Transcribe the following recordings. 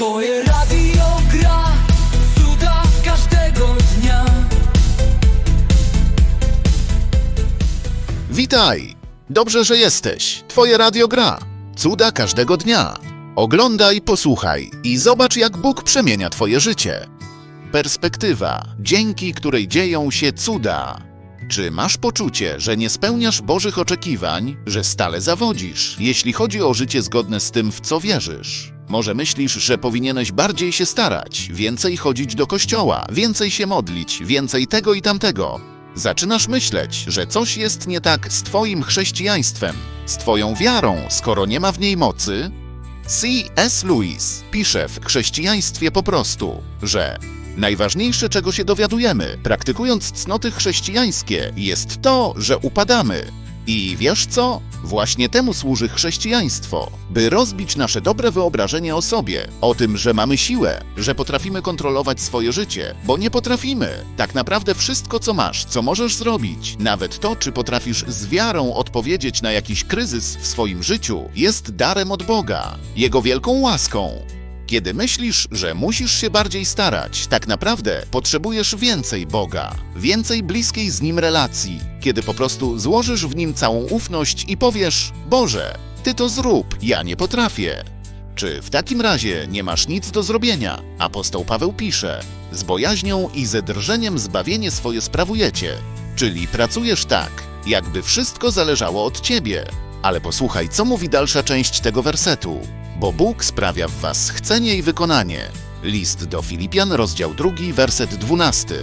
Twoje radio gra cuda każdego dnia. Witaj! Dobrze, że jesteś. Twoje radio gra. Cuda każdego dnia. Oglądaj, posłuchaj i zobacz, jak Bóg przemienia Twoje życie. Perspektywa, dzięki której dzieją się cuda. Czy masz poczucie, że nie spełniasz Bożych oczekiwań, że stale zawodzisz, jeśli chodzi o życie zgodne z tym, w co wierzysz? Może myślisz, że powinieneś bardziej się starać, więcej chodzić do kościoła, więcej się modlić, więcej tego i tamtego. Zaczynasz myśleć, że coś jest nie tak z Twoim chrześcijaństwem, z Twoją wiarą, skoro nie ma w niej mocy? C.S. Lewis pisze w Chrześcijaństwie po prostu, że najważniejsze, czego się dowiadujemy, praktykując cnoty chrześcijańskie, jest to, że upadamy. I wiesz co? Właśnie temu służy chrześcijaństwo, by rozbić nasze dobre wyobrażenie o sobie, o tym, że mamy siłę, że potrafimy kontrolować swoje życie, bo nie potrafimy. Tak naprawdę wszystko, co masz, co możesz zrobić, nawet to, czy potrafisz z wiarą odpowiedzieć na jakiś kryzys w swoim życiu, jest darem od Boga, Jego wielką łaską. Kiedy myślisz, że musisz się bardziej starać, tak naprawdę potrzebujesz więcej Boga, więcej bliskiej z Nim relacji, kiedy po prostu złożysz w Nim całą ufność i powiesz: Boże, Ty to zrób, ja nie potrafię. Czy w takim razie nie masz nic do zrobienia? Apostoł Paweł pisze: Z bojaźnią i ze drżeniem zbawienie swoje sprawujecie, czyli pracujesz tak, jakby wszystko zależało od ciebie. Ale posłuchaj, co mówi dalsza część tego wersetu. Bo Bóg sprawia w was chcenie i wykonanie. List do Filipian, rozdział 2, werset 12.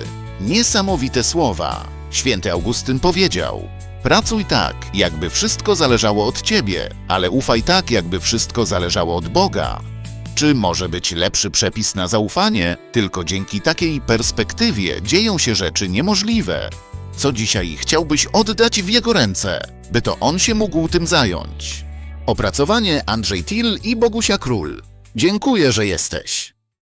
Niesamowite słowa. Święty Augustyn powiedział: Pracuj tak, jakby wszystko zależało od ciebie, ale ufaj tak, jakby wszystko zależało od Boga. Czy może być lepszy przepis na zaufanie? Tylko dzięki takiej perspektywie dzieją się rzeczy niemożliwe. Co dzisiaj chciałbyś oddać w jego ręce, by to on się mógł tym zająć? Opracowanie Andrzej Till i Bogusia Król. Dziękuję, że jesteś.